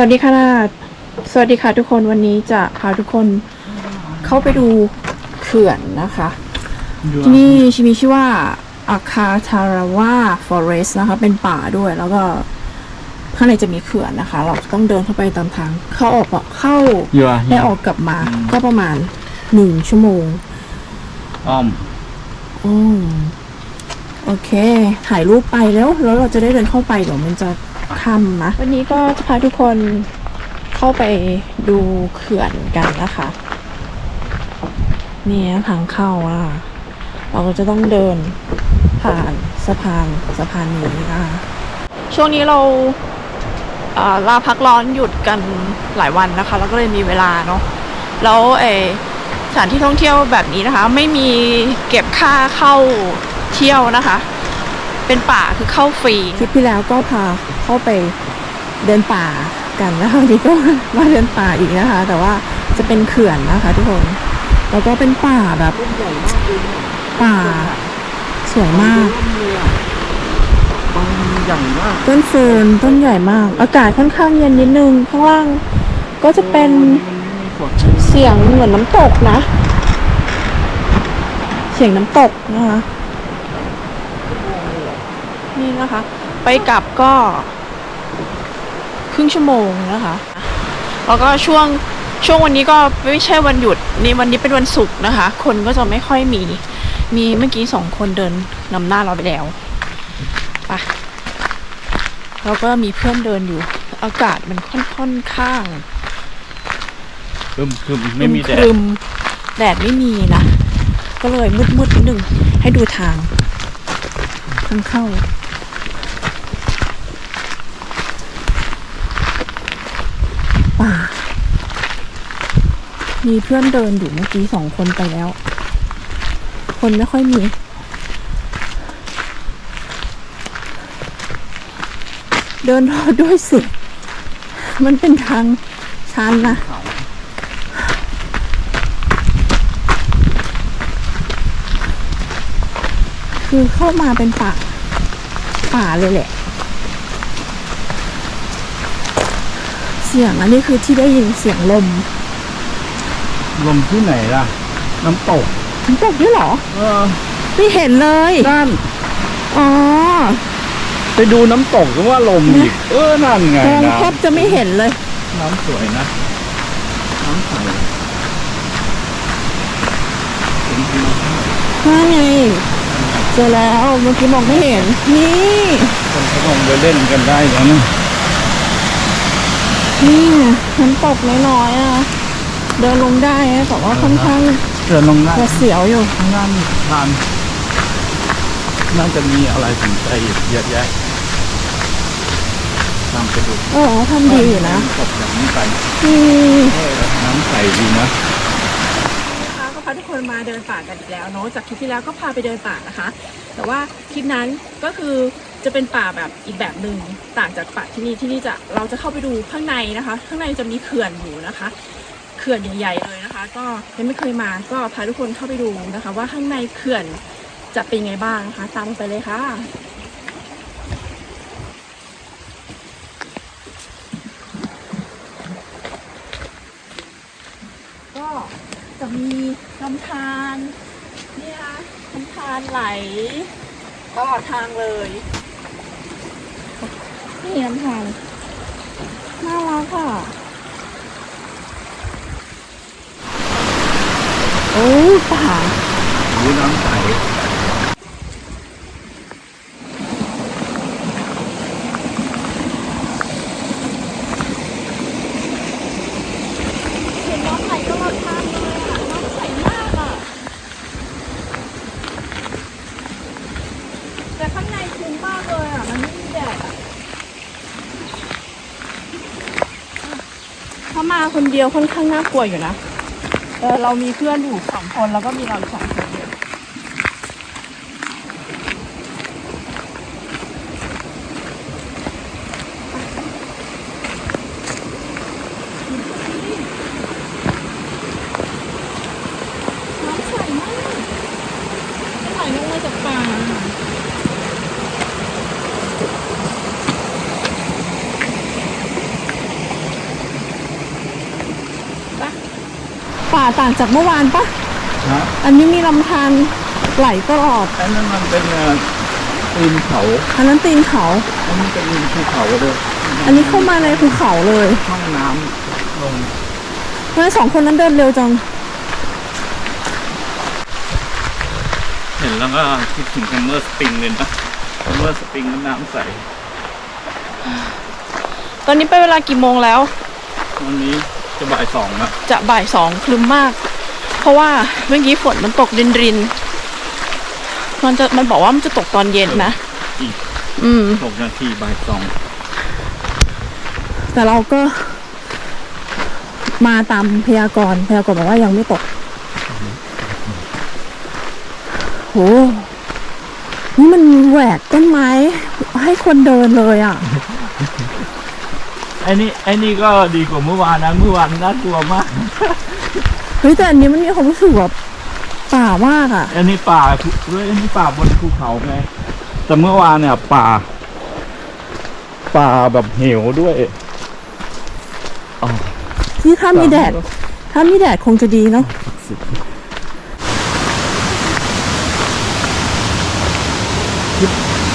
วัสดีค่ะ สวัสดีค่ะทุกคนวันนี้จะพาทุกคนเข้าไปดูเขื่อนนะคะ ที่นี่ชิมีชื่อว่าอาคาทาราวาฟอเรสต์นะคะ เป็นป่าด้วยแล้วก็ข้างในจะมีเขื่อนนะคะ เราต้องเดินเข้าไปตามทาง เข้าออกเข้าอยู่อะและออกกลับมา ก็ประมาณหนึ่งชั่วโมงอ้อมอืมโอเค ถ่ายรูปไปแล้ว แล้วเราจะได้เดินเข้าไปเดี๋ยวมันจะ ค่ำนะวันนี้ก็จะพาทุกคนเข้าไปดูเขื่อนกันนะคะนี่ทางเข้าอะ เราก็จะต้องเดินผ่านสะพานสะพานนี้นะคะช่วงนี้เราเลาพักร้อนหยุดกันหลายวันนะคะ แล้วก็เลยมีเวลาเนาะแล้วเออสถานที่ท่องเที่ยวแบบนี้นะคะ ไม่มีเก็บค่าเข้าเที่ยวนะคะ เป็นป่าคือเข้าฟรีคลิปที่แล้วก็พาเข้าไปเดินป่ากันนะคะวันนี้ก็มาเดินป่าอีกนะคะ แต่ว่าจะเป็นเขื่อนนะคะทุกคนแล้วก็เป็นป่าแบบป่า สวยมากต้นใหญ่มากต้นเฟิร์นต้นใหญ่มาก อากาศค่อนข้างเย็นนิดนึงข้างล่างก็จะเป็นมีฝนเสียงเหมือนน้ำตกนะ เสียงน้ำตกนะคะ นี่นะคะ ไปกลับก็ ครึ่งชั่วโมงนะคะ แล้วก็ช่วงช่วงวันนี้ก็ไม่ใช่วันหยุดนี่วันนี้เป็นวันศุกร์นะคะ คนก็จะไม่ค่อยมี มีเมื่อกี้สองคนเดินนำหน้าเราไปแล้วไปแล้วก็มีเพื่อนเดินอยู่ อากาศมันค่อนค่อนข้างคึมคึมไม่มีแดคดรึมแดดไม่มีนะ ก็เลยมืดมืดๆนิดนึงให้ดูทางทางเข้าป่า มีเพื่อนเดินอยู่เมื่อกี้สองคนไปแล้ว คนไม่ค่อยมี เดินรอด้วยสิมันเป็นทางชันนะคือเข้ามาเป็นป่า ป่าเลยแหละ เสียงอันนี้คือที่ได้ยินเสียงลม ลมที่ไหนล่ะ น้ำตก น้ำตกด้วยเหรอ เออไม่เห็นเลย นั่น อ๋อไปดูน้ำตกก็ว่าลมอีก เออ นั่นไงมองน้แทบจะไม่เห็นเลยำน้ำสวยนะ น้ำใสเป็นธรรมชาตินั่นไง เจอแล้วเมื่อกี้มองไม่เห็น นี่ คนเขาลงไปเล่นกันได้แล้วนะนี่ไงน้ำตกน้อยๆอะ เดินลงได้นะแต่ว่าค่อนข้างเดินลงได้จะเสียวอยู่ข้างล่างมีทานน่าจะมีอะไรสนใจอีกเยอะแยะตามไปดูเออทำดีอยู่นะตกจากนี้ไปอืมเออน้ำใสดีนะนะคะก็พาทุกคนมาเดินป่ากันอีกแล้วเนาะจากคลิปที่แล้วก็พาไปเดินป่านะคะ แต่ว่าคลิปนั้นก็คือจะเป็นป่าแบบอีกแบบหนึ่งต่างจากป่าที่นี่ที่นี่จะเราจะเข้าไปดูข้างในนะคะ ข้างในจะมีเขื่อนอยู่นะคะ เขื่อนใหญ่ ๆ เลยนะคะ ก็ยังไม่เคยมาก็พาทุกคนเข้าไปดูนะคะ ว่าข้างในเขื่อนจะเป็นไงบ้างนะคะ ตามไปเลยค่ะก็จะมีลำธารนี่นะคะลำธารไหลตลอดทางเลยนี่ลำธารน่ารักค่ะ โอ้ป่าหูน้ำใสเห็นน้ำไหลตลอดทางเลยอะน้ำใสมากอะแต่ข้างในคุ้มมากเลยอะ มันไม่มีแดดอะถ้ามาคนเดียวค่อนข้างน่ากลัวอยู่นะ เออเรามีเพื่อนอยู่สองคนแล้วก็มีเราอีกสองคนำใสมากมันไหลลงมาจากป่า ต่างจากเมื่อวานปะฮะอันนี้มีลำธารไหลตลอดไอ้นั่นมันเป็นเอ่อตีนเขาอันนั้นตีนเขา อันนี้เป็นภูเขาเลยอันนี้เข้ามาในภูเขาเลยห้องน้ำลงทำไมสองคนนั้นเดินเร็วจัง เห็นแล้วก็คิดถึงแฮมเมอร์สปริงเลยนะแฮมเมอร์สปริงน้ำใสตอนนี้ไปนเวลากี่โมงแล้ววันนี้ จะบ่ายสองนะจะบ่ายสองคลึมมาก เพราะว่าเมื่อกี้ฝนมันตกรินรินๆมันจะมันบอกว่ามันจะตกตอนเย็นนะอีกอืมหกนาทีบ่ายสองแต่เราก็มาตามพยากรณ์พยากรณ์บอกว่ายังไม่ตกโหนี่มันแหวกต้นไม้ให้คนเดินเลยอะไอ้นี่ไอ้นี่ก็ดีกว่าเมื่อวานนะเมื่อวานน่ากลัวมากเฮ้ยแต่อันนี้มันมีความรู้สึกแบบป่ามากอะ อันนี้ป่าด้วยอันนี้ป่าบนภูเขาไงแต่เมื่อวานเนี่ย ป่า ป่าแบบเหวด้วยอ๋อที่ถ้ามีแดด ถ้ามีแดดคงจะดีเนาะ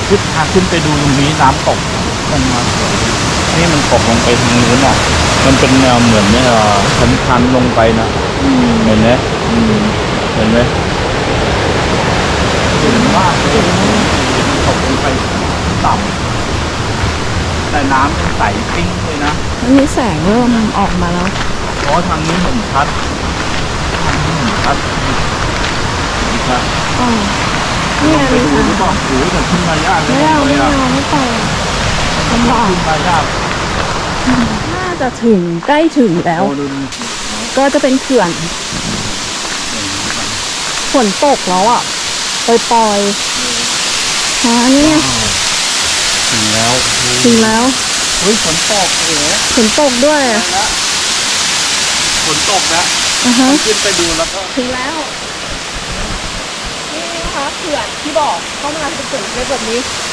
ขึ้นพาขึ้นไปดูตรงนี้น้ำตกมันมาสวย นี่มันตกลงไปทางนู้นอะ มันเป็นแนวเหมือนเนี่ยชันชันๆลงไปนะเห็นไหมเห็นไหมสูงมากเลยตกลงไปต่ำแต่น้ำเป็นใสปิ้งเลยนะมันมีแสงเริ่มออกมาแล้วเพราะทางนี้เห็นชัดทางนี้เห็นชัดเห็นชัดอ๋อนี่ไงไปมีดูทางหรือเปล่าโอ้โหแต่ขึ้นมายากไม่เอาไม่เอาไม่ไป ลำบากขึ้นมายากน่าจะถึงใกล้ถึงแล้วโอ้ดูนี่ก็จะเป็นเขื่อนฝนตกแล้วอะปล่อยปล่อยๆฮะนี่ไงถึงแล้วถึงแล้วเฮ้ยฝนตกโอ้โหฝนตกด้วยแล้วฝนตกนะอะฮะขึ้นไปดูแล้วก็ถึงแล้วนี่นะคะเขื่อนที่บอกเข้ามาเป็นเขื่อนเล็กแบบนี้ฝ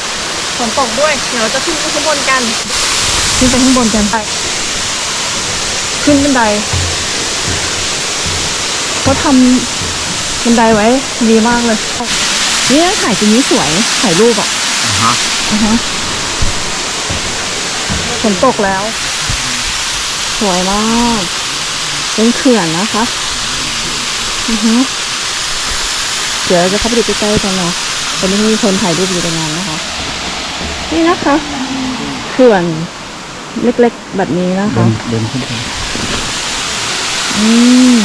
นตกด้วย เดี๋ยวเราจะขึ้นไปข้างบนกัน ขึ้นไปข้างบนกันไปขึ้นบันไดเขาทำบันไดไว้ดีมากเลยนี่ถ่ายตรงนี้สวยถ่ายรูปอะฮะอือฮะฝนตกแล้ว สวยมากเป็นเขื่อนนะคะอือฮึเดี๋ยวเราจะเข้าไปดูใกล้ๆกันเนาะตอนนี้มีคนถ่ายรูปอยู่ตรงนั้นนะคะ นี่นะคะเขื่อนเล็กๆแบบนี้นะคะ เดินขึ้นไปอืม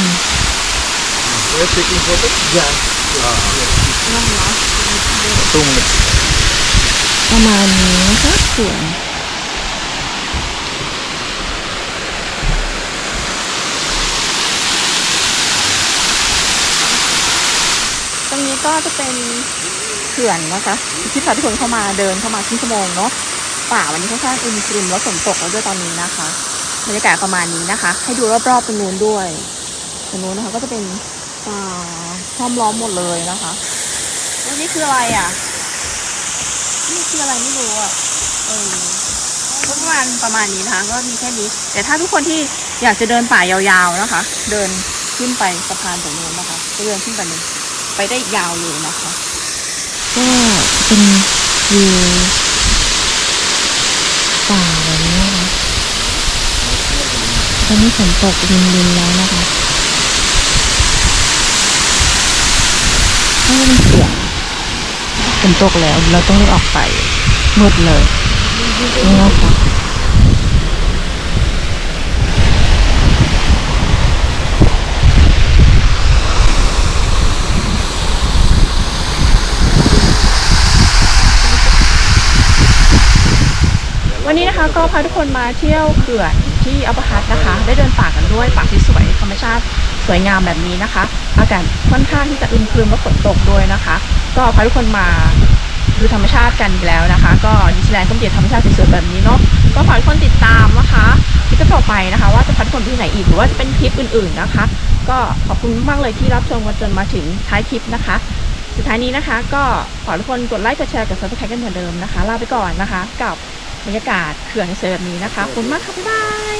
ตุ้งเลยประมาณนี้นะคะเขื่อนตรงนี้ก็จะเป็นเขื่อนนะคะที่พาทุกคนเข้ามาเดินเข้ามาครึ่งชั่วโมงเนาะป่าวันนี้ค่อนข้างอึมครึมแล้วฝนตกแล้วด้วยตอนนี้นะคะบรรยากาศประมาณนี้นะคะ ให้ดูรอบๆตรงนู้นด้วยตรงนู้นนะคะ ก็จะเป็นป่าห้อมล้อมหมดเลยนะคะแล้วนี่คืออะไรอะนี่คืออะไรไม่รู้อะเออก็ประมาณประมาณนี้นะคะก็มีแค่นี้ แต่ถ้าทุกคนที่อยากจะเดินป่ายาวๆนะคะ เดินขึ้นไปสะพานตรงนู้นนะคะก็เดินขึ้นไปเลยไปได้ยาวเลยนะคะ เป็นวิวป่าแบบนี้นะคะ ตอนนี้ฝนตกรินๆแล้วนะคะก็เป็นเสียงฝนตกแล้วเราต้องรีบออกไปมืดเลยนี่นะคะ วันนี้นะคะก็พาทุกคนมาเที่ยวเขื่อนที่อัปปะฮัตนะคะ ได้เดินป่ากันด้วยป่าที่สวยธรรมชาติสวยงามแบบนี้นะคะ อากาศค่อนข้างที่จะอึมครึมและฝนตกด้วยนะคะ ก็พาทุกคนมาดูธรรมชาติกันแล้วนะคะ ก็นิวซีแลนด์ก็มีแต่ธรรมชาติสวยๆแบบนี้เนาะก็ฝากทุกคนติดตามนะคะคลิปต่อไปนะคะ ว่าจะพาทุกคนที่ไหนอีกหรือว่าจะเป็นคลิปอื่นๆนะคะ ก็ขอบคุณมากเลยที่รับชมกันจนมาถึงท้ายคลิปนะคะ สุดท้ายนี้นะคะ ก็ขอทุกคนกดไลค์กดแชร์กดซับสไครต์กันเหมือนเดิมนะคะลาไปก่อนนะคะกับ บรรยากาศเขื่อนเสแบบนี้นะคะขอบคุณมากค่ะบ๊ายบาย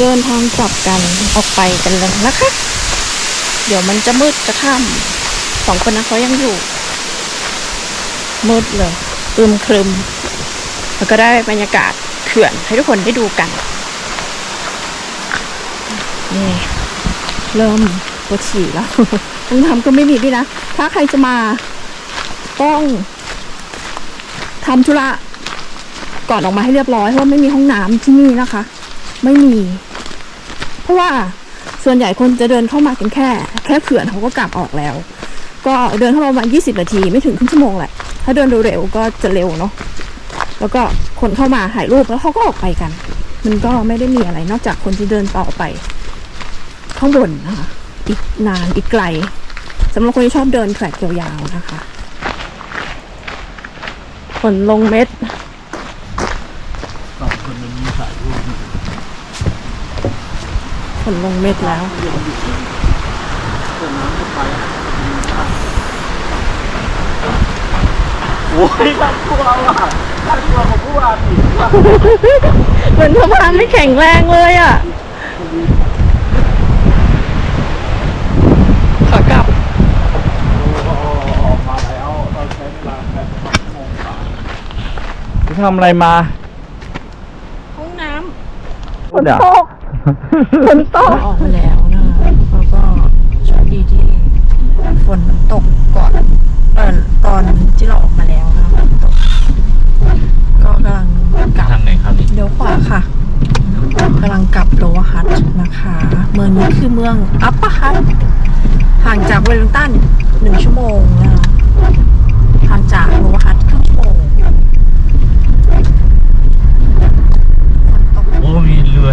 เดินทางกลับกันออกไปกันเลยนะคะ เดี๋ยวมันจะมืดจะค่ำสองคนนั้นเขายังอยู่ มืดเลยอึมครึม แล้วก็ได้บรรยากาศเขื่อนให้ทุกคนได้ดูกันนี่เริ่มปวดฉี่แล้วห้องน้ำก็ไม่มีด้วยนะ ถ้าใครจะมา ต้องทำธุระก่อนออกมาให้เรียบร้อยเพราะว่าไม่มีห้องน้ำที่นี่นะคะ ไม่มี เพราะว่า ส่วนใหญ่คนจะเดินเข้ามากันแค่ แค่เขื่อนเขาก็กลับออกแล้ว ก็เดินเข้ามาประมาณ20 นาทีไม่ถึงครึ่งชั่วโมงแหละถ้าเดินเร็วๆก็จะเร็วเนาะแล้วก็คนเข้ามาถ่ายรูปแล้วเขาก็ออกไปกัน มันก็ไม่ได้มีอะไรนอกจากคนที่เดินต่อไป ข้างบนนะคะอีกนานอีกไกลสำหรับคนที่ชอบเดินแทร็กยาวๆนะคะ ฝนลงเม็ด สองคนมันมีถ่ายรูป ฝ นลงเม็ดแล้วโอ้ยน่ากลัวว่ะน่ากลัวของผู้ว่าอีกว่ะเหมือนสะพานไม่แข็งแรงเลยอะขากลับออกมาแล้วเราใช้เวลาแค่ชั่วโมงกว่าไปทำอะไรมา ห้องน้ำฝนตก ฝนตกออกไปแล้วนะคะแล้วก็โชคดีที่ฝนมันตกก่อนเออตอนที่เราออกมาแล้วนะฝนตกก็กำลังกลับทางไหนครับเดี๋ยวขวาค่ะกำลังกลับโลวฮัตนะคะ เมืองนี้คือเมืองอัปปะฮัตห่างจากเวลลิงตันหนึ่งชั่วโมงนะห่างจากโลวฮัตครึ่งชั่วโมงโอ้มีเรือ